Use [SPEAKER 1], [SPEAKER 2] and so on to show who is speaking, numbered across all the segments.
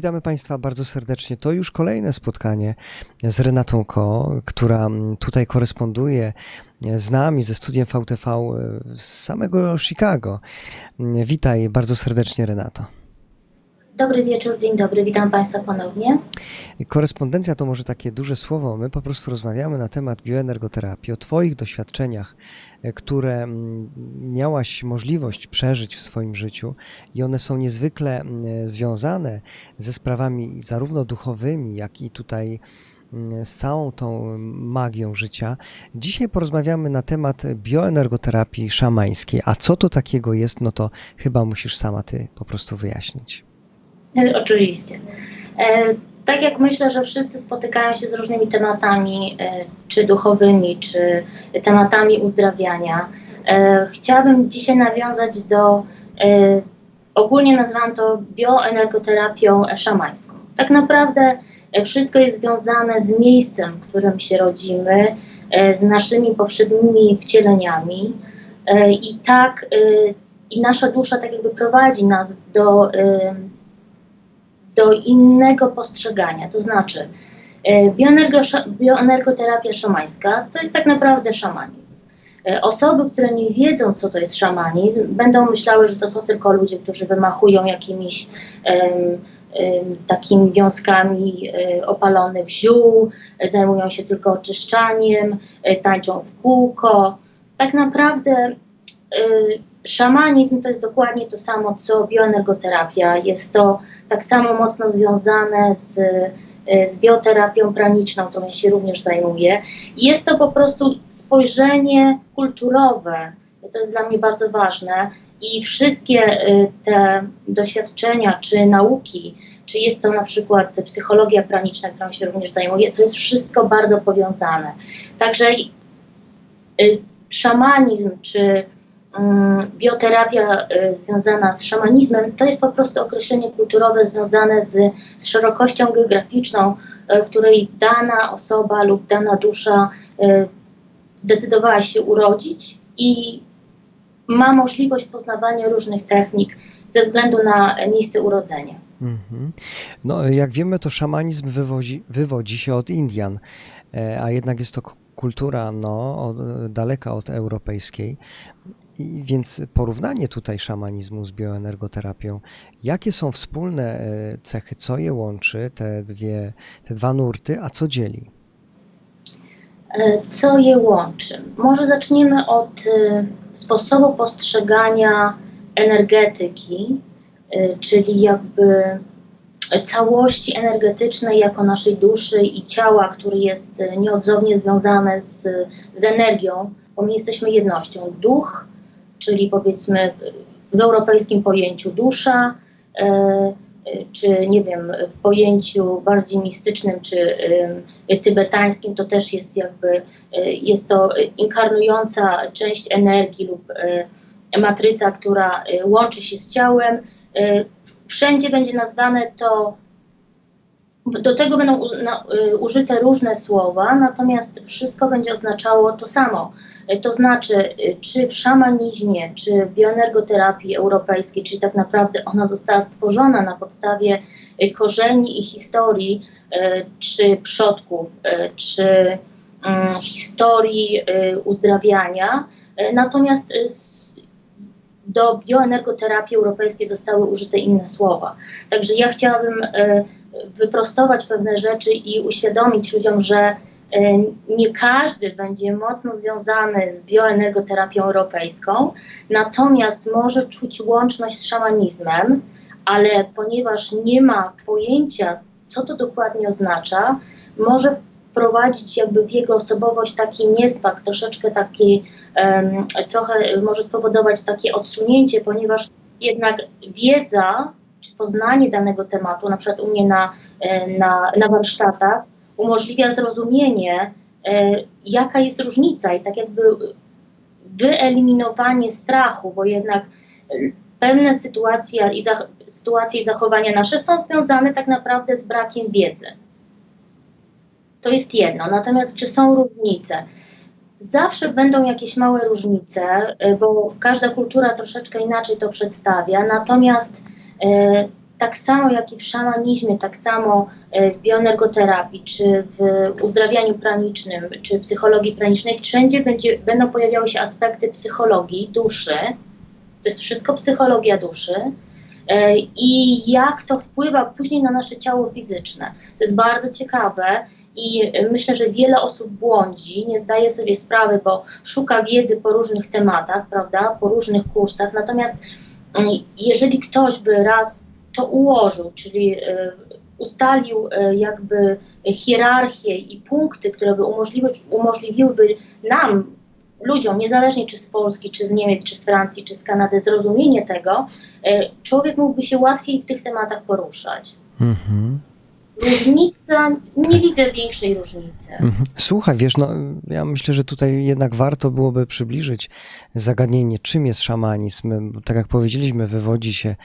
[SPEAKER 1] Witamy Państwa bardzo serdecznie. To już kolejne spotkanie z Renatą Ko, która mm, tutaj koresponduje z nami, ze studiem VTV z samego Chicago. Witaj bardzo serdecznie, Renato.
[SPEAKER 2] Dobry wieczór, dzień dobry, witam Państwa ponownie.
[SPEAKER 1] Korespondencja to może takie duże słowo. My po prostu rozmawiamy na temat bioenergoterapii, o Twoich doświadczeniach, e, które mm, miałaś możliwość przeżyć w swoim życiu i one są niezwykle mm, związane ze sprawami zarówno duchowymi, jak i tutaj mm, z całą tą magią życia. Dzisiaj porozmawiamy na temat bioenergoterapii szamańskiej. A co to takiego jest, no to chyba musisz sama Ty po prostu wyjaśnić.
[SPEAKER 2] Oczywiście. E, tak jak myślę, że wszyscy spotykają się z różnymi tematami, e, czy duchowymi, czy tematami uzdrawiania, e, chciałabym dzisiaj nawiązać do, ogólnie nazywam to bioenergoterapią szamańską. Tak naprawdę wszystko jest związane z miejscem, w którym się rodzimy, z naszymi poprzednimi wcieleniami i tak i nasza dusza tak jakby prowadzi nas do do innego postrzegania. To znaczy, e, bioenergo, bioenergoterapia szamańska to jest tak naprawdę szamanizm. E, osoby, które nie wiedzą, co to jest szamanizm, będą myślały, że to są tylko ludzie, którzy wymachują jakimiś um, um, takimi wiązkami um, opalonych ziół, zajmują się tylko oczyszczaniem, tańczą w kółko. Tak naprawdę Szamanizm to jest dokładnie to samo, co bioenergoterapia. Jest to tak samo mocno związane z, z bioterapią praniczną, tą ja się również zajmuję. Jest to po prostu spojrzenie kulturowe, to jest dla mnie bardzo ważne i wszystkie e, te doświadczenia czy nauki, czy jest to na przykład psychologia praniczna, którą się również zajmuję, to jest wszystko bardzo powiązane. Także e, szamanizm czy bioterapia y, związana z szamanizmem to jest po prostu określenie kulturowe związane z, z szerokością geograficzną, y, w której dana osoba lub dana dusza y, zdecydowała się urodzić i ma możliwość poznawania różnych technik ze względu na miejsce urodzenia. Mhm.
[SPEAKER 1] No, jak wiemy, to szamanizm wywodzi, wywodzi się od Indian, e, a jednak jest to kultura no, daleka od europejskiej. I więc porównanie tutaj szamanizmu z bioenergoterapią, jakie są wspólne e, cechy, co je łączy, te, dwie, te dwa nurty, a co dzieli?
[SPEAKER 2] E, co je łączy? Może zaczniemy od e, sposobu postrzegania energetyki, czyli jakby całości energetycznej jako naszej duszy i ciała, który jest nieodzownie związane z, z energią, bo my jesteśmy jednością. Duch, czyli powiedzmy w europejskim pojęciu dusza, e, e, czy nie wiem, w pojęciu bardziej mistycznym, czy tybetańskim, to też jest jakby, e, jest to inkarnująca część energii lub matryca, która łączy się z ciałem. Wszędzie będzie nazwane to do tego będą y, użyte różne słowa, natomiast wszystko będzie oznaczało to samo. Y, to znaczy, y, czy w szamanizmie, czy w bioenergoterapii europejskiej, czyli tak naprawdę ona została stworzona na podstawie korzeni i historii, czy przodków, czy mm, historii uzdrawiania. Natomiast do bioenergoterapii europejskiej zostały użyte inne słowa. Także ja chciałabym wyprostować pewne rzeczy i uświadomić ludziom, że e, nie każdy będzie mocno związany z bioenergoterapią europejską, natomiast może czuć łączność z szamanizmem, ale ponieważ nie ma pojęcia, co to dokładnie oznacza, może wprowadzić jakby w jego osobowość taki niespak, troszeczkę taki, trochę może spowodować takie odsunięcie, ponieważ jednak wiedza czy poznanie danego tematu, na przykład u mnie na, na, na warsztatach, umożliwia zrozumienie, e, jaka jest różnica i tak jakby wyeliminowanie strachu, bo jednak pewne sytuacje i, zach sytuacje i zachowania nasze są związane tak naprawdę z brakiem wiedzy. To jest jedno. Natomiast czy są różnice? Zawsze będą jakieś małe różnice, e, bo każda kultura troszeczkę inaczej to przedstawia. Natomiast E, tak samo jak i w szamanizmie, tak samo e, w bioenergoterapii, czy w uzdrawianiu pranicznym, czy psychologii pranicznej, wszędzie będzie, będą pojawiały się aspekty psychologii duszy. To jest wszystko psychologia duszy. I jak to wpływa później na nasze ciało fizyczne. To jest bardzo ciekawe i myślę, że wiele osób błądzi, nie zdaje sobie sprawy, bo szuka wiedzy po różnych tematach, prawda, po różnych kursach. Natomiast mm, jeżeli ktoś by raz to ułożył, czyli e, ustalił e, jakby hierarchię i punkty, które by umożliwiły, umożliwiłyby nam, ludziom, niezależnie czy z Polski, czy z Niemiec, czy z Francji, czy z Kanady, zrozumienie tego, e, człowiek mógłby się łatwiej w tych tematach poruszać.
[SPEAKER 1] Mhm.
[SPEAKER 2] Różnica, nie widzę większej różnicy.
[SPEAKER 1] Mhm. Słuchaj, wiesz, no, ja myślę, że tutaj jednak warto byłoby przybliżyć zagadnienie, czym jest szamanizm. Tak jak powiedzieliśmy, wywodzi się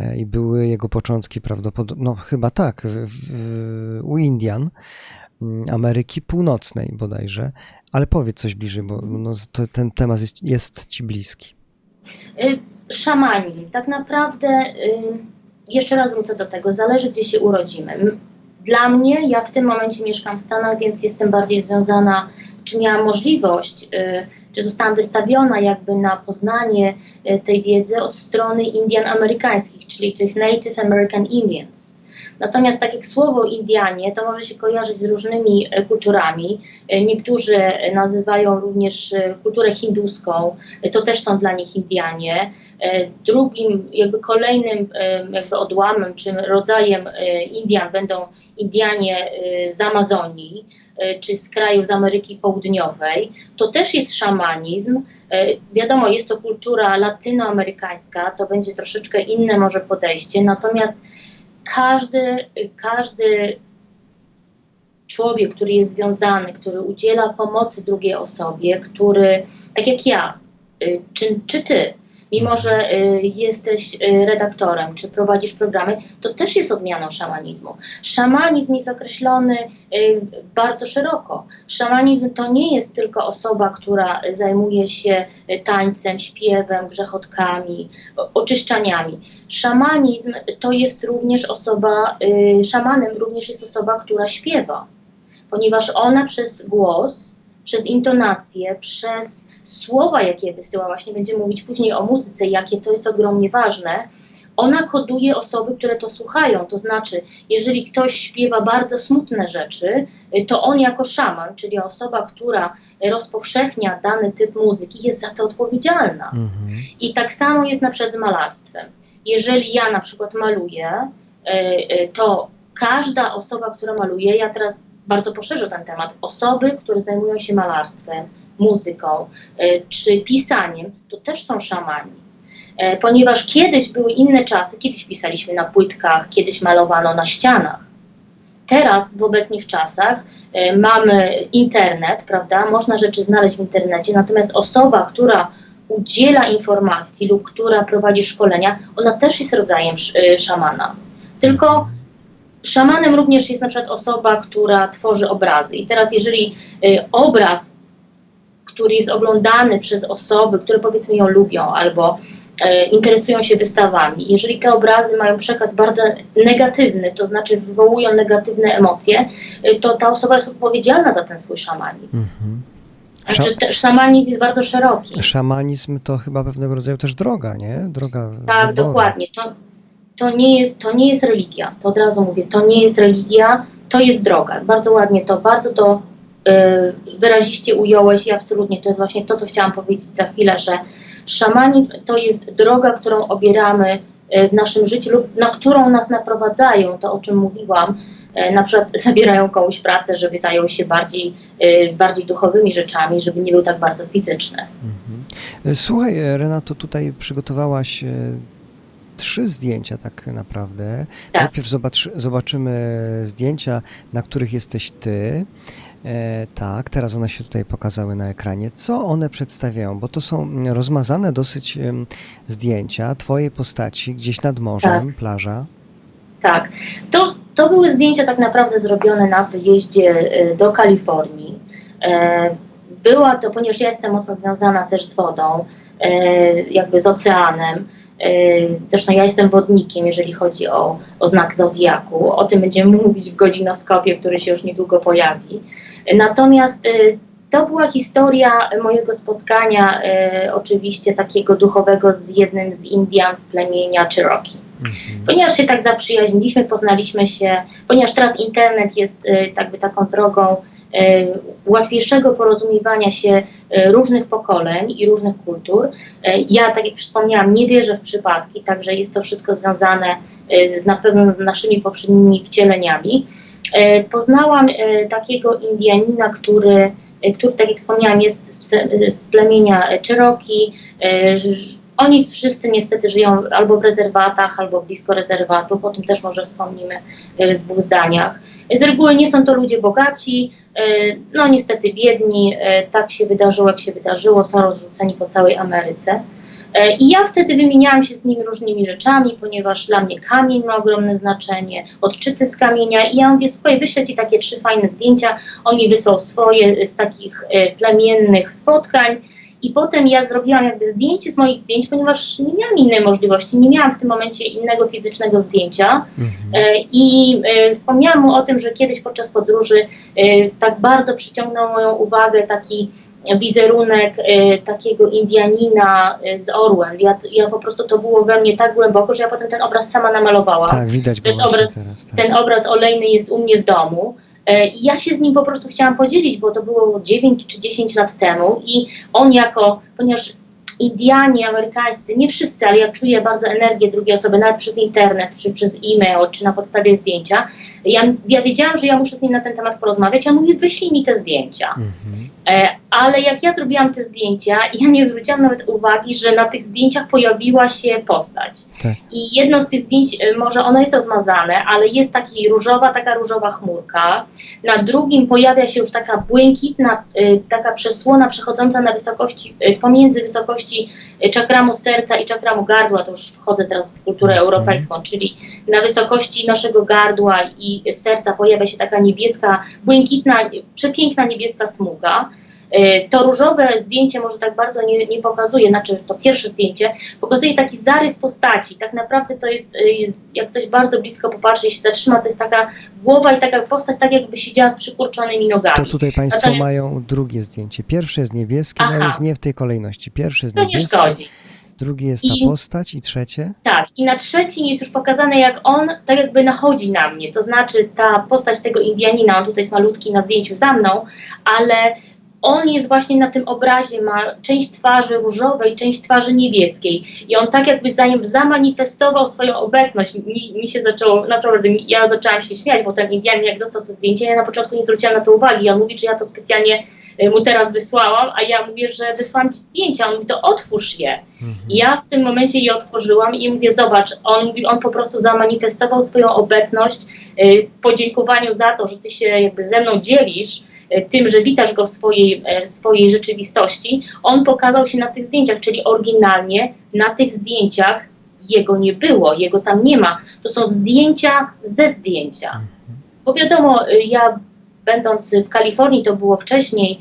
[SPEAKER 1] e, i były jego początki prawdopodobnie, no chyba tak, w, w, u Indian, mm, Ameryki Północnej bodajże, ale powiedz coś bliżej, bo no, to, ten temat jest, jest ci bliski.
[SPEAKER 2] Y, Szamanizm. Tak naprawdę, y, jeszcze raz wrócę do tego, zależy gdzie się urodzimy. Dla mnie, ja w tym momencie mieszkam w Stanach, więc jestem bardziej związana, czy miałam możliwość, y, czy zostałam wystawiona jakby na poznanie y, tej wiedzy od strony Indian amerykańskich, czyli tych Native American Indians. Natomiast tak jak słowo Indianie, to może się kojarzyć z różnymi e, kulturami. E, Niektórzy e, nazywają również kulturę hinduską, to też są dla nich Indianie. Drugim, jakby kolejnym jakby odłamem czy rodzajem Indian będą Indianie z Amazonii czy z krajów z Ameryki Południowej. To też jest szamanizm. Wiadomo, jest to kultura latynoamerykańska, to będzie troszeczkę inne może podejście, natomiast każdy, każdy człowiek, który jest związany, który udziela pomocy drugiej osobie, który, tak jak ja, y, czy, czy ty, mimo że y, jesteś y, redaktorem, czy prowadzisz programy, to też jest odmianą szamanizmu. Szamanizm jest określony y, bardzo szeroko. Szamanizm to nie jest tylko osoba, która zajmuje się tańcem, śpiewem, grzechotkami, oczyszczaniami. Szamanizm to jest również osoba, szamanem również jest osoba, która śpiewa, ponieważ ona przez głos, przez intonację, przez słowa, jakie wysyła, właśnie będziemy mówić później o muzyce, jakie to jest ogromnie ważne, ona koduje osoby, które to słuchają. To znaczy, jeżeli ktoś śpiewa bardzo smutne rzeczy, y, to on jako szaman, czyli osoba, która rozpowszechnia dany typ muzyki, jest za to odpowiedzialna.
[SPEAKER 1] Mhm.
[SPEAKER 2] I tak samo jest na przykład z malarstwem. Jeżeli ja na przykład maluję, y, y, to każda osoba, która maluje, ja teraz bardzo poszerzę ten temat, osoby, które zajmują się malarstwem, muzyką y, czy pisaniem, to też są szamani. E, Ponieważ kiedyś były inne czasy, kiedyś pisaliśmy na płytkach, kiedyś malowano na ścianach. Teraz w obecnych czasach e, mamy internet, prawda? Można rzeczy znaleźć w internecie, natomiast osoba, która udziela informacji lub która prowadzi szkolenia, ona też jest rodzajem sz- szamana. Tylko szamanem również jest na przykład osoba, która tworzy obrazy. I teraz, jeżeli y, obraz, który jest oglądany przez osoby, które powiedzmy ją lubią albo e, interesują się wystawami, jeżeli te obrazy mają przekaz bardzo negatywny, to znaczy wywołują negatywne emocje, y, to ta osoba jest odpowiedzialna za ten swój szamanizm.
[SPEAKER 1] Mhm.
[SPEAKER 2] Znaczy, te, szamanizm jest bardzo szeroki.
[SPEAKER 1] Szamanizm to chyba pewnego rodzaju też droga, nie? Droga
[SPEAKER 2] Tak,
[SPEAKER 1] wyboru.
[SPEAKER 2] dokładnie. To, to, nie jest, to nie jest religia. To od razu mówię, to nie jest religia, to jest droga. Bardzo ładnie to, bardzo to y, wyraziście ująłeś i absolutnie to jest właśnie to, co chciałam powiedzieć za chwilę, że szamanizm to jest droga, którą obieramy y, w naszym życiu lub na którą nas naprowadzają, to o czym mówiłam. Y, Na przykład zabierają komuś pracę, żeby zajął się bardziej, y, bardziej duchowymi rzeczami, żeby nie był tak bardzo fizyczny.
[SPEAKER 1] Mhm. Słuchaj, Renato, tutaj przygotowałaś e, trzy zdjęcia tak naprawdę.
[SPEAKER 2] Tak.
[SPEAKER 1] Najpierw zobacz, zobaczymy zdjęcia, na których jesteś ty. E, tak, teraz one się tutaj pokazały na ekranie. Co one przedstawiają? Bo to są rozmazane dosyć em, zdjęcia twojej postaci gdzieś nad morzem, plaża.
[SPEAKER 2] Tak, to, to były zdjęcia tak naprawdę zrobione na wyjeździe e, do Kalifornii. E, była to, ponieważ ja jestem mocno związana też z wodą, e, jakby z oceanem. E, Zresztą ja jestem wodnikiem, jeżeli chodzi o, o znak zodiaku. O tym będziemy mówić w godzinoskopie, który się już niedługo pojawi. Natomiast e, to była historia mojego spotkania, e, oczywiście takiego duchowego z jednym z Indian z plemienia Cherokee.
[SPEAKER 1] Mhm.
[SPEAKER 2] Ponieważ się tak zaprzyjaźniliśmy, poznaliśmy się, ponieważ teraz internet jest e, jakby taką drogą łatwiejszego porozumiewania się e, różnych pokoleń i różnych kultur. E, Ja, tak jak wspomniałam, nie wierzę w przypadki, także jest to wszystko związane e, z na pewno z naszymi poprzednimi wcieleniami. E, Poznałam e, takiego Indianina, który, e, który tak jak wspomniałam, jest z plemienia Cherokee. Oni wszyscy niestety żyją albo w rezerwatach, albo blisko rezerwatów, o tym też może wspomnimy e, w dwóch zdaniach. Z reguły nie są to ludzie bogaci, e, no niestety biedni, e, tak się wydarzyło, jak się wydarzyło, są rozrzuceni po całej Ameryce. I ja wtedy wymieniałam się z nimi różnymi rzeczami, ponieważ dla mnie kamień ma ogromne znaczenie, odczyty z kamienia i ja mówię, słuchaj, wyślę Ci takie trzy fajne zdjęcia, on mi wysłał swoje z takich plemiennych spotkań i potem ja zrobiłam jakby zdjęcie z moich zdjęć, ponieważ nie miałam innej możliwości, nie miałam w tym momencie innego fizycznego zdjęcia
[SPEAKER 1] Mhm.
[SPEAKER 2] E, I e, wspomniałam mu o tym, że kiedyś podczas podróży e, tak bardzo przyciągnął moją uwagę taki wizerunek takiego Indianina z orłem. Ja, ja po prostu to było we mnie tak głęboko, że ja potem ten obraz sama namalowałam.
[SPEAKER 1] Tak, widać go
[SPEAKER 2] Też obraz-
[SPEAKER 1] teraz. Tak.
[SPEAKER 2] Ten obraz olejny jest u mnie w domu. E, I ja się z nim po prostu chciałam podzielić, bo to było 9 czy 10 lat temu i on jako, ponieważ Indianie amerykańscy, nie wszyscy, ale ja czuję bardzo energię drugiej osoby, nawet przez internet, czy przez e-mail, czy na podstawie zdjęcia. Ja, ja wiedziałam, że ja muszę z nim na ten temat porozmawiać, a on mówi, wyślij mi te zdjęcia.
[SPEAKER 1] Mhm.
[SPEAKER 2] E, ale jak ja zrobiłam te zdjęcia, ja nie zwróciłam nawet uwagi, że na tych zdjęciach pojawiła się postać.
[SPEAKER 1] Tak.
[SPEAKER 2] I jedno z tych zdjęć, e, może ono jest rozmazane, ale jest taki różowa, taka różowa chmurka. Na drugim pojawia się już taka błękitna, e, taka przesłona przechodząca na wysokości, e, pomiędzy wysokości czakramu serca i czakramu gardła, to już wchodzę teraz w kulturę
[SPEAKER 1] Mhm.
[SPEAKER 2] europejską, czyli na wysokości naszego gardła i serca pojawia się taka niebieska, błękitna, przepiękna niebieska smuga. E, To różowe zdjęcie może tak bardzo nie, nie pokazuje, znaczy to pierwsze zdjęcie, pokazuje taki zarys postaci. Tak naprawdę to jest, e, jest jak ktoś bardzo blisko popatrzy i się zatrzyma, to jest taka głowa i taka postać, tak jakby siedziała z przykurczonymi nogami.
[SPEAKER 1] To tutaj Państwo
[SPEAKER 2] Natomiast-
[SPEAKER 1] mają drugie zdjęcie. Pierwsze jest niebieskie, no
[SPEAKER 2] Aha.
[SPEAKER 1] jest nie w tej kolejności. Pierwsze jest
[SPEAKER 2] To nie
[SPEAKER 1] niebieskie,
[SPEAKER 2] szkodzi.
[SPEAKER 1] drugie jest ta
[SPEAKER 2] I-
[SPEAKER 1] postać i trzecie.
[SPEAKER 2] Tak, i na trzecim jest już pokazane, jak on tak jakby nachodzi na mnie. To znaczy ta postać tego Indianina, on tutaj jest malutki na zdjęciu za mną, ale on jest właśnie na tym obrazie, ma część twarzy różowej, część twarzy niebieskiej. I on tak jakby zanim zamanifestował swoją obecność. Mi, mi się zaczęło, naprawdę, ja zaczęłam się śmiać, bo ten Indianin jak dostał to zdjęcie, ja na początku nie zwróciłam na to uwagi. On mówi, czy ja to specjalnie y, mu teraz wysłałam, a ja mówię, że wysłałam ci zdjęcia. On mówi, to otwórz je.
[SPEAKER 1] Mhm.
[SPEAKER 2] I Ja w tym momencie je otworzyłam i mówię, zobacz, on, mówi, on po prostu zamanifestował swoją obecność y, w podziękowaniu za to, że ty się jakby ze mną dzielisz tym, że witasz go w swojej, e, w swojej rzeczywistości. On pokazał się na tych zdjęciach, czyli oryginalnie na tych zdjęciach jego nie było, jego tam nie ma. To są zdjęcia ze zdjęcia. Bo wiadomo, y, ja będąc w Kalifornii, to było wcześniej,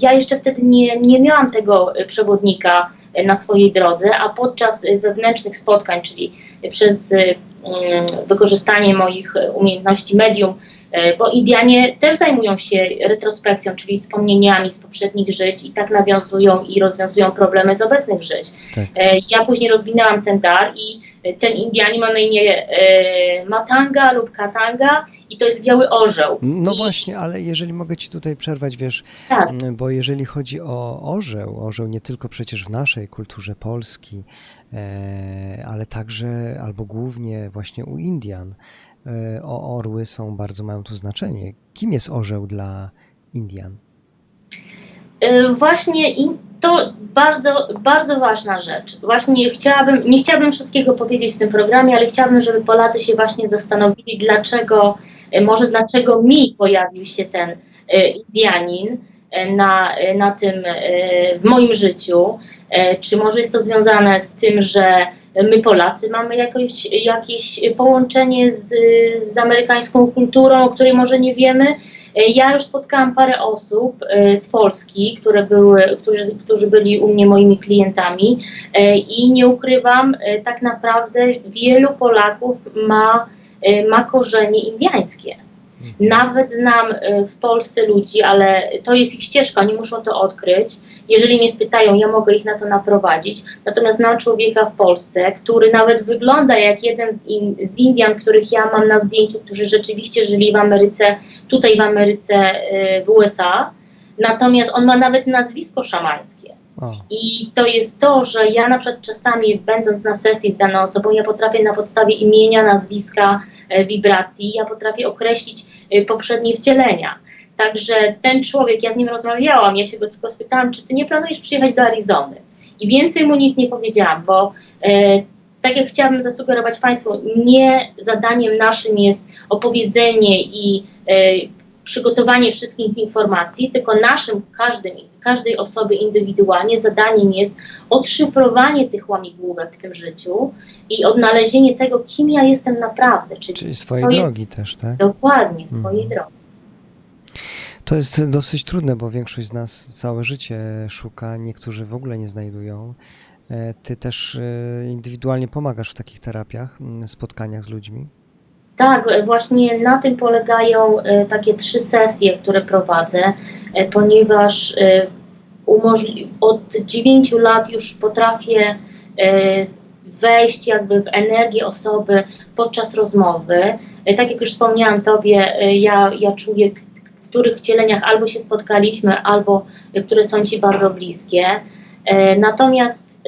[SPEAKER 2] ja jeszcze wtedy nie, nie miałam tego przewodnika na swojej drodze, a podczas wewnętrznych spotkań, czyli przez mm, wykorzystanie moich umiejętności medium, bo Indianie też zajmują się retrospekcją, czyli wspomnieniami z poprzednich żyć i tak nawiązują i rozwiązują problemy z obecnych żyć.
[SPEAKER 1] Tak.
[SPEAKER 2] E, Ja później rozwinęłam ten dar i e, ten Indianin ma na imię e, Matanga lub Katanga i to jest biały orzeł.
[SPEAKER 1] No
[SPEAKER 2] I-
[SPEAKER 1] właśnie, ale jeżeli mogę Ci tutaj przerwać, wiesz,
[SPEAKER 2] Tak,
[SPEAKER 1] Bo jeżeli chodzi o orzeł, orzeł nie tylko przecież w naszej kulturze Polski, e, ale także albo głównie właśnie u Indian, e, o orły są bardzo mają tu znaczenie. Kim jest orzeł dla Indian?
[SPEAKER 2] e, właśnie to bardzo, bardzo ważna rzecz. Właśnie chciałabym, nie chciałabym wszystkiego powiedzieć w tym programie, ale chciałabym, żeby Polacy się właśnie zastanowili, dlaczego, e, może dlaczego mi pojawił się ten e, Indianin e, na, e, na tym, e, w moim życiu. E, Czy może jest to związane z tym, że my Polacy mamy jakoś, jakieś połączenie z, z amerykańską kulturą, o której może nie wiemy. Ja już spotkałam parę osób e, z Polski, które były, którzy, którzy byli u mnie moimi klientami e, i nie ukrywam, e, tak naprawdę wielu Polaków ma, ma korzenie indiańskie. Nawet znam e, w Polsce ludzi, ale to jest ich ścieżka, oni muszą to odkryć. Jeżeli mnie spytają, ja mogę ich na to naprowadzić. Natomiast znam człowieka w Polsce, który nawet wygląda jak jeden z, in, z Indian, których ja mam na zdjęciu, którzy rzeczywiście żyli w Ameryce, tutaj w Ameryce, e, w USA. Natomiast on ma nawet nazwisko szamańskie. I to jest to, że ja na przykład czasami, będąc na sesji z daną osobą, ja potrafię na podstawie imienia, nazwiska, e, wibracji, ja potrafię określić e, poprzednie wcielenia. Także ten człowiek, ja z nim rozmawiałam, ja się go tylko spytałam, czy ty nie planujesz przyjechać do Arizony? I więcej mu nic nie powiedziałam, bo e, tak jak chciałabym zasugerować Państwu, nie zadaniem naszym jest opowiedzenie i e, przygotowanie wszystkich informacji, tylko naszym, każdym, każdej osoby indywidualnie zadaniem jest odszyfrowanie tych łamigłówek w tym życiu i odnalezienie tego, kim ja jestem naprawdę, czyli,
[SPEAKER 1] czyli swojej
[SPEAKER 2] co jest
[SPEAKER 1] drogi też, tak?
[SPEAKER 2] dokładnie swojej
[SPEAKER 1] Mhm.
[SPEAKER 2] drogi.
[SPEAKER 1] To jest dosyć trudne, bo większość z nas całe życie szuka, niektórzy w ogóle nie znajdują. E, Ty też e, indywidualnie pomagasz w takich terapiach, spotkaniach z ludźmi.
[SPEAKER 2] Tak, właśnie na tym polegają e, takie trzy sesje, które prowadzę, e, ponieważ e, od dziewięciu lat już potrafię wejść jakby w energię osoby podczas rozmowy. Tak jak już wspomniałam Tobie, ja, ja czuję, w których wcieleniach albo się spotkaliśmy, albo które są Ci bardzo bliskie. Natomiast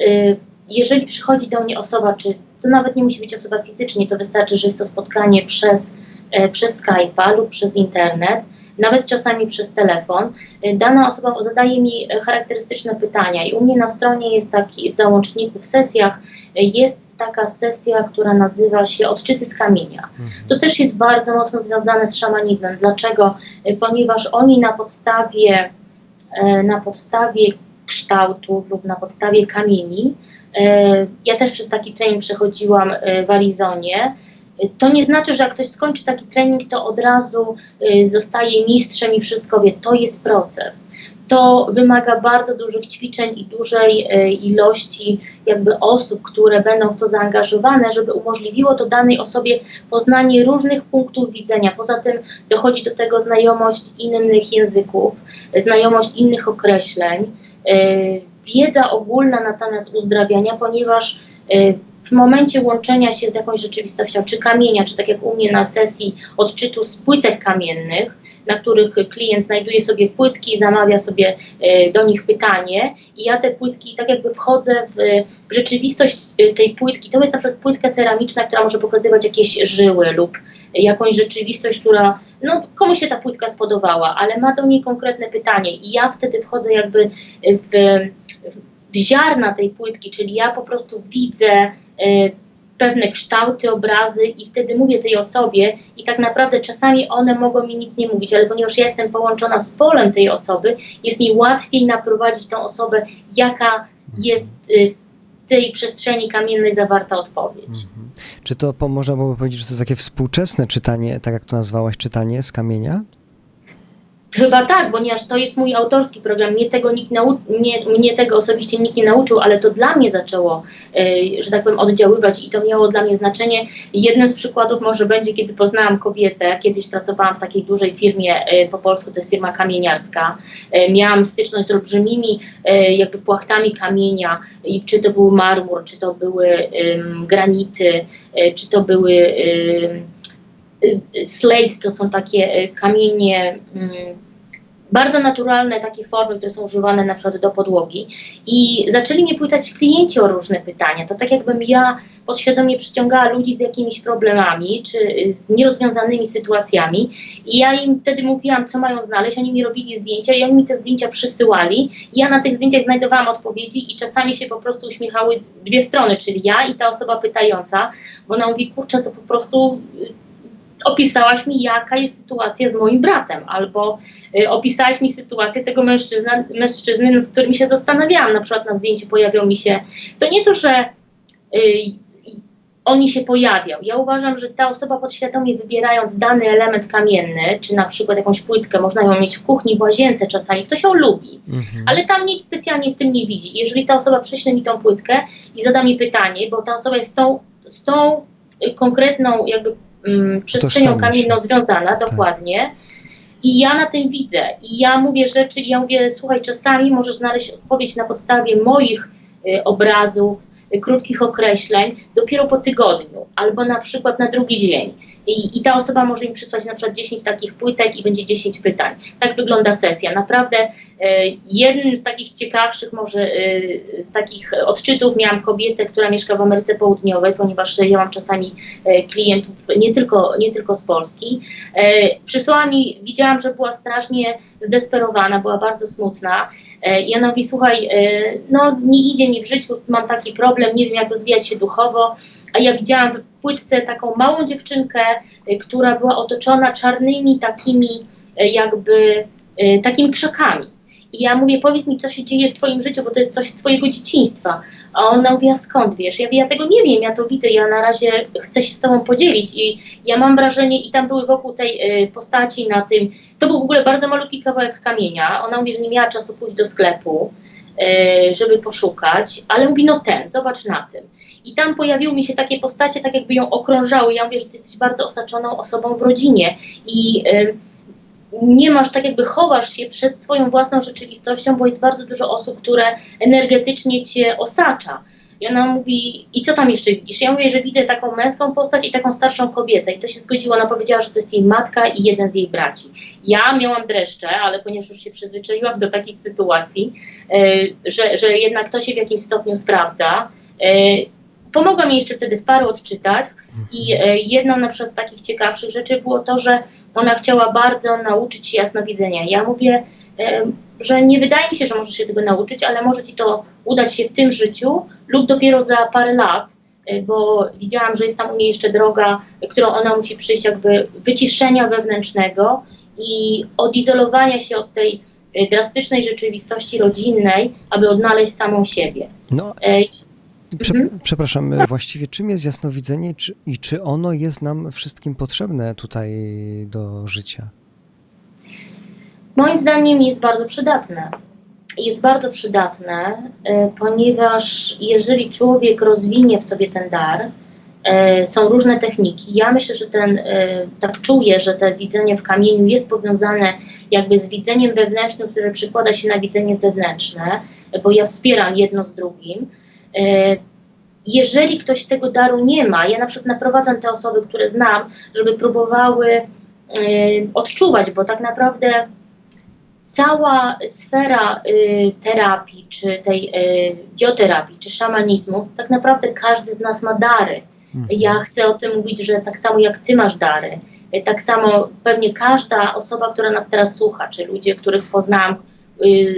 [SPEAKER 2] jeżeli przychodzi do mnie osoba, czy to nawet nie musi być osoba fizycznie, to wystarczy, że jest to spotkanie przez, e, przez Skype'a lub przez internet, nawet czasami przez telefon. E, Dana osoba zadaje mi e, charakterystyczne pytania i u mnie na stronie jest taki, w załączniku, w sesjach jest taka sesja, która nazywa się Odczyty z kamienia.
[SPEAKER 1] Mhm.
[SPEAKER 2] To też jest bardzo mocno związane z szamanizmem. Dlaczego? Ponieważ oni na podstawie, na podstawie kształtów lub na podstawie kamieni, ja też przez taki trening przechodziłam e, w Arizonie, e, to nie znaczy, że jak ktoś skończy taki trening, to od razu e, zostaje mistrzem i wszystko wie. To jest proces. To wymaga bardzo dużych ćwiczeń i dużej e, ilości jakby osób, które będą w to zaangażowane, żeby umożliwiło to danej osobie poznanie różnych punktów widzenia. Poza tym dochodzi do tego znajomość innych języków, znajomość innych określeń, e, wiedza ogólna na temat uzdrawiania, ponieważ e, w momencie łączenia się z jakąś rzeczywistością, czy kamienia, czy tak jak u mnie na sesji odczytu z płytek kamiennych, na których klient znajduje sobie płytki i zamawia sobie e, do nich pytanie i ja te płytki tak jakby wchodzę w, w rzeczywistość e, tej płytki. To jest na przykład płytka ceramiczna, która może pokazywać jakieś żyły lub jakąś rzeczywistość, która, no komuś się ta płytka spodobała, ale ma do niej konkretne pytanie i ja wtedy wchodzę jakby w ziarna tej płytki, czyli ja po prostu widzę e, pewne kształty, obrazy i wtedy mówię tej osobie i tak naprawdę czasami one mogą mi nic nie mówić, ale ponieważ ja jestem połączona z polem tej osoby, jest mi łatwiej naprowadzić tą osobę, jaka jest y, w tej przestrzeni kamiennej zawarta odpowiedź.
[SPEAKER 1] Mhm. Czy to można byłoby powiedzieć, że to takie współczesne czytanie, tak jak to nazwałaś, czytanie z kamienia?
[SPEAKER 2] Chyba tak, ponieważ to jest mój autorski program. Mnie tego, nikt nau- nie, mnie tego osobiście nikt nie nauczył, ale to dla mnie zaczęło, e, że tak powiem, oddziaływać i to miało dla mnie znaczenie. Jednym z przykładów może będzie, kiedy poznałam kobietę. Kiedyś pracowałam w takiej dużej firmie, e, po polsku to jest firma kamieniarska. E, miałam styczność z olbrzymimi jakby płachtami kamienia, i czy to był marmur, czy to były granity, czy to były y, slate to są takie y, kamienie, bardzo naturalne takie formy, które są używane na przykład do podłogi i zaczęli mnie pytać klienci o różne pytania. To tak jakbym ja podświadomie przyciągała ludzi z jakimiś problemami czy z nierozwiązanymi sytuacjami i ja im wtedy mówiłam, co mają znaleźć, oni mi robili zdjęcia i oni mi te zdjęcia przysyłali. Ja na tych zdjęciach znajdowałam odpowiedzi i czasami się po prostu uśmiechały dwie strony, czyli ja i ta osoba pytająca, bo ona mówi, kurczę, to po prostu opisałaś mi, jaka jest sytuacja z moim bratem, albo y, opisałaś mi sytuację tego mężczyzna, mężczyzny, nad którym się zastanawiałam. Na przykład na zdjęciu pojawiał mi się, to nie to, że y, i on mi się pojawiał. Ja uważam, że ta osoba podświadomie wybierając dany element kamienny, czy na przykład jakąś płytkę, można ją mieć w kuchni, w łazience czasami, ktoś ją lubi,
[SPEAKER 1] Mhm.
[SPEAKER 2] ale tam nic specjalnie w tym nie widzi. Jeżeli ta osoba przyśle mi tą płytkę i zada mi pytanie, bo ta osoba jest z tą, z tą y, konkretną jakby mm, przestrzenią kamienną związana, dokładnie, i ja na tym widzę. I ja mówię rzeczy, i ja mówię, słuchaj, czasami możesz znaleźć odpowiedź na podstawie moich y, obrazów, krótkich określeń dopiero po tygodniu, albo na przykład na drugi dzień. I, I ta osoba może mi przysłać na przykład 10 takich płytek i będzie 10 pytań. Tak wygląda sesja. Naprawdę e, jednym z takich ciekawszych może z takich odczytów miałam kobietę, która mieszka w Ameryce Południowej, ponieważ ja mam czasami e, klientów nie tylko, nie tylko z Polski. Przysłała mi, widziałam, że była strasznie zdesperowana, była bardzo smutna. E, i ona mówi, słuchaj, e, no nie idzie mi w życiu, mam taki problem, nie wiem jak rozwijać się duchowo, a ja widziałam w płytce taką małą dziewczynkę, e, która była otoczona czarnymi takimi e, jakby e, takimi krzakami. I ja mówię, powiedz mi, co się dzieje w twoim życiu, bo to jest coś z twojego dzieciństwa. A ona mówi, a skąd wiesz? Ja mówię, ja tego nie wiem, ja to widzę, ja na razie chcę się z tobą podzielić i ja mam wrażenie, i tam były wokół tej y, postaci na tym, to był w ogóle bardzo malutki kawałek kamienia, ona mówi, że nie miała czasu pójść do sklepu, y, żeby poszukać, ale mówi, no ten, zobacz na tym. I tam pojawiły mi się takie postacie, tak jakby ją okrążały. Ja mówię, że ty jesteś bardzo osaczoną osobą w rodzinie i y, nie masz, tak jakby chowasz się przed swoją własną rzeczywistością, bo jest bardzo dużo osób, które energetycznie cię osacza. I ona mówi, i co tam jeszcze widzisz? Ja mówię, że widzę taką męską postać i taką starszą kobietę. I to się zgodziło. Ona powiedziała, że to jest jej matka i jeden z jej braci. Ja miałam dreszcze, ale ponieważ już się przyzwyczaiłam do takich sytuacji, e, że, że jednak to się w jakimś stopniu sprawdza. E, pomogła mi jeszcze wtedy parę odczytać. I e, jedną na przykład z takich ciekawszych rzeczy było to, że ona chciała bardzo nauczyć się jasnowidzenia. Ja mówię, e, że nie wydaje mi się, że możesz się tego nauczyć, ale może ci to udać się w tym życiu lub dopiero za parę lat, e, bo widziałam, że jest tam u niej jeszcze droga, którą ona musi przyjść, jakby wyciszenia wewnętrznego i odizolowania się od tej drastycznej rzeczywistości rodzinnej, aby odnaleźć samą siebie.
[SPEAKER 1] No, prze,
[SPEAKER 2] Mhm.
[SPEAKER 1] przepraszam, e, właściwie czym jest jasnowidzenie czy, i czy ono jest nam wszystkim potrzebne tutaj do życia?
[SPEAKER 2] Moim zdaniem jest bardzo przydatne. Jest bardzo przydatne, y, ponieważ jeżeli człowiek rozwinie w sobie ten dar, y, są różne techniki. Ja myślę, że ten, y, tak czuję, że to widzenie w kamieniu jest powiązane jakby z widzeniem wewnętrznym, które przykłada się na widzenie zewnętrzne, bo ja wspieram jedno z drugim. Y, Jeżeli ktoś tego daru nie ma, ja na przykład naprowadzam te osoby, które znam, żeby próbowały y, odczuwać, bo tak naprawdę cała sfera y, terapii, czy tej y, bioterapii, czy szamanizmu, tak naprawdę każdy z nas ma dary.
[SPEAKER 1] Mhm.
[SPEAKER 2] Ja chcę o tym mówić, że tak samo jak ty masz dary, y, tak samo pewnie każda osoba, która nas teraz słucha, czy ludzie, których poznałam,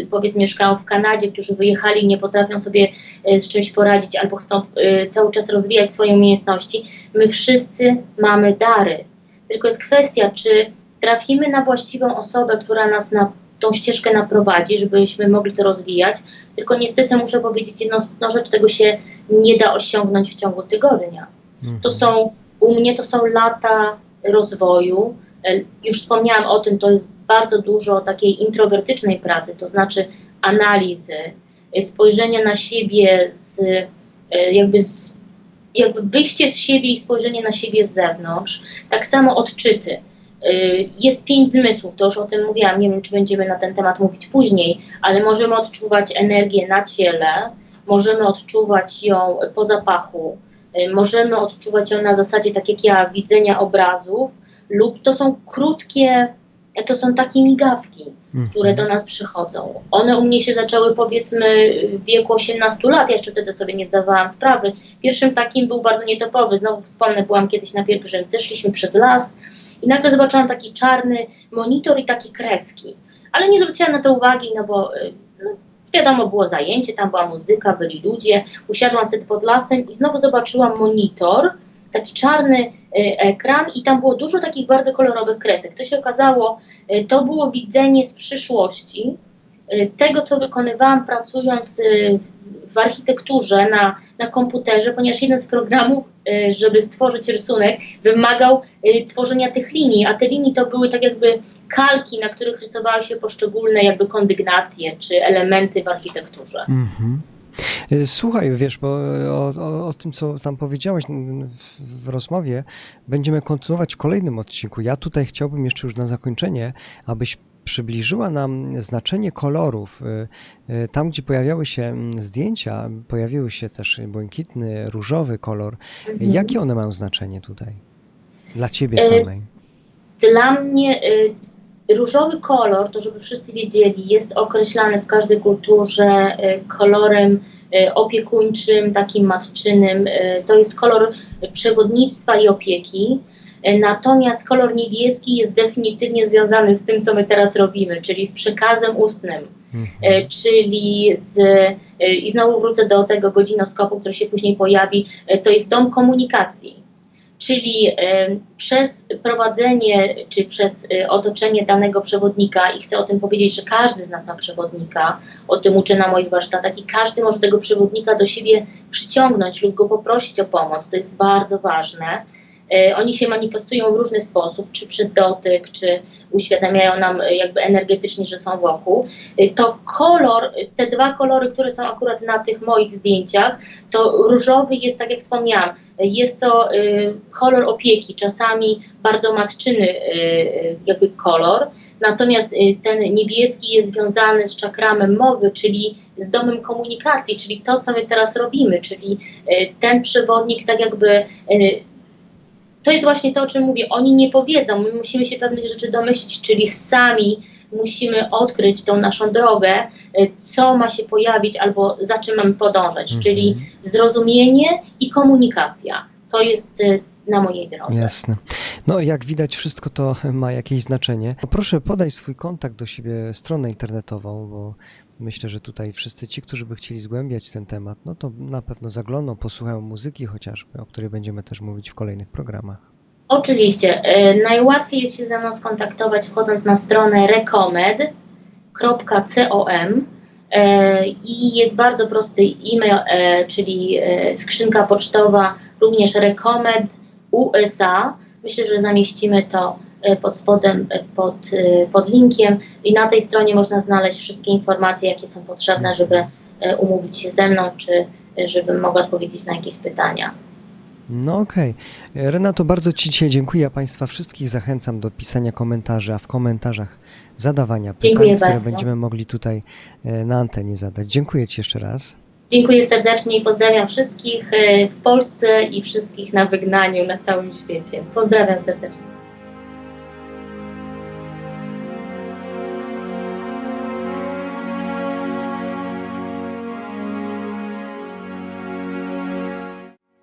[SPEAKER 2] powiedzmy mieszkają w Kanadzie, którzy wyjechali i nie potrafią sobie y, z czymś poradzić albo chcą y, cały czas rozwijać swoje umiejętności, my wszyscy mamy dary. Tylko jest kwestia, czy trafimy na właściwą osobę, która nas na tą ścieżkę naprowadzi, żebyśmy mogli to rozwijać. Tylko niestety muszę powiedzieć jedną no, rzecz, tego się nie da osiągnąć w ciągu tygodnia.
[SPEAKER 1] Mhm.
[SPEAKER 2] To są, u mnie to są lata rozwoju. E, Już wspomniałam o tym, to jest bardzo dużo takiej introwertycznej pracy, to znaczy analizy, e, spojrzenia na siebie z e, jakby z, jakby wyjście z siebie i spojrzenie na siebie z zewnątrz. Tak samo odczyty. Jest pięć zmysłów, to już o tym mówiłam, nie wiem czy będziemy na ten temat mówić później, ale możemy odczuwać energię na ciele, możemy odczuwać ją po zapachu, możemy odczuwać ją na zasadzie, tak jak ja, widzenia obrazów, lub to są krótkie, to są takie migawki,
[SPEAKER 1] Mhm.
[SPEAKER 2] które do nas przychodzą. One u mnie się zaczęły powiedzmy w wieku 18 lat, ja jeszcze wtedy sobie nie zdawałam sprawy. Pierwszym takim był bardzo nietypowy, znowu wspomnę, byłam kiedyś na pielgrzymce, szliśmy przez las i nagle zobaczyłam taki czarny monitor i takie kreski. Ale nie zwróciłam na to uwagi, no bo y, no, wiadomo, było zajęcie, tam była muzyka, byli ludzie. Usiadłam wtedy pod lasem i znowu zobaczyłam monitor, taki czarny y, ekran i tam było dużo takich bardzo kolorowych kresek. Co się okazało, y, to było widzenie z przyszłości y, tego, co wykonywałam pracując w architekturze na, na komputerze, ponieważ jeden z programów, żeby stworzyć rysunek, wymagał tworzenia tych linii, a te linie to były tak jakby kalki, na których rysowały się poszczególne jakby kondygnacje czy elementy w architekturze.
[SPEAKER 1] Mhm. Y, Słuchaj, wiesz, bo o, o, o tym, co tam powiedziałeś w, w rozmowie, będziemy kontynuować w kolejnym odcinku. Ja tutaj chciałbym jeszcze już na zakończenie, abyś przybliżyła nam znaczenie kolorów. Y, y, Tam, gdzie pojawiały się zdjęcia, pojawiły się też błękitny, różowy kolor.
[SPEAKER 2] Mhm.
[SPEAKER 1] Jakie one mają znaczenie tutaj? Dla ciebie samej.
[SPEAKER 2] Dla mnie y, różowy kolor, to żeby wszyscy wiedzieli, jest określany w każdej kulturze y, kolorem y, opiekuńczym, takim matczynym. Y, to jest kolor przewodnictwa i opieki. Natomiast kolor niebieski jest definitywnie związany z tym, co my teraz robimy, czyli z przekazem ustnym.
[SPEAKER 1] Mhm.
[SPEAKER 2] E, czyli z, e, i znowu wrócę do tego godzinoskopu, który się później pojawi, e, to jest dom komunikacji. Czyli e, przez prowadzenie czy przez e, otoczenie danego przewodnika, i chcę o tym powiedzieć, że każdy z nas ma przewodnika, o tym uczę na moich warsztatach, i każdy może tego przewodnika do siebie przyciągnąć lub go poprosić o pomoc. To jest bardzo ważne. E, Oni się manifestują w różny sposób, czy przez dotyk, czy uświadamiają nam e, jakby energetycznie, że są wokół. Y, to kolor, te dwa kolory, które są akurat na tych moich zdjęciach, to różowy jest, tak jak wspomniałam, jest to kolor opieki, czasami bardzo matczyny jakby kolor, natomiast ten niebieski jest związany z czakramem mowy, czyli z domem komunikacji, czyli to, co my teraz robimy, czyli ten przewodnik tak jakby to jest właśnie to, o czym mówię. Oni nie powiedzą, my musimy się pewnych rzeczy domyślić, czyli sami musimy odkryć tą naszą drogę, y, co ma się pojawić albo za czym mamy podążać,
[SPEAKER 1] Mhm.
[SPEAKER 2] czyli zrozumienie i komunikacja. To jest y, na mojej drodze.
[SPEAKER 1] Jasne. No, jak widać, wszystko to ma jakieś znaczenie. Proszę podaj swój kontakt do siebie, stronę internetową, bo myślę, że tutaj wszyscy ci, którzy by chcieli zgłębiać ten temat, no to na pewno zaglądną, posłuchają muzyki chociażby, o której będziemy też mówić w kolejnych programach.
[SPEAKER 2] Oczywiście. y, Najłatwiej jest się ze mną skontaktować wchodząc na stronę recomed.com e, i jest bardzo prosty e-mail, e, czyli e, skrzynka pocztowa, również recomed USA. Myślę, że zamieścimy to e, pod spodem, e, pod, e, pod linkiem i na tej stronie można znaleźć wszystkie informacje, jakie są potrzebne, żeby e, umówić się ze mną, czy e, żebym mogła odpowiedzieć na jakieś pytania.
[SPEAKER 1] No okej. Renato, bardzo Ci dzisiaj dziękuję. Ja Państwa wszystkich zachęcam do pisania komentarzy, a w komentarzach zadawania pytań,
[SPEAKER 2] Dziękuję
[SPEAKER 1] które
[SPEAKER 2] bardzo.
[SPEAKER 1] będziemy mogli tutaj e, na antenie zadać. Dziękuję Ci jeszcze raz.
[SPEAKER 2] Dziękuję serdecznie i pozdrawiam wszystkich e, w Polsce i wszystkich na wygnaniu na całym świecie. Pozdrawiam serdecznie.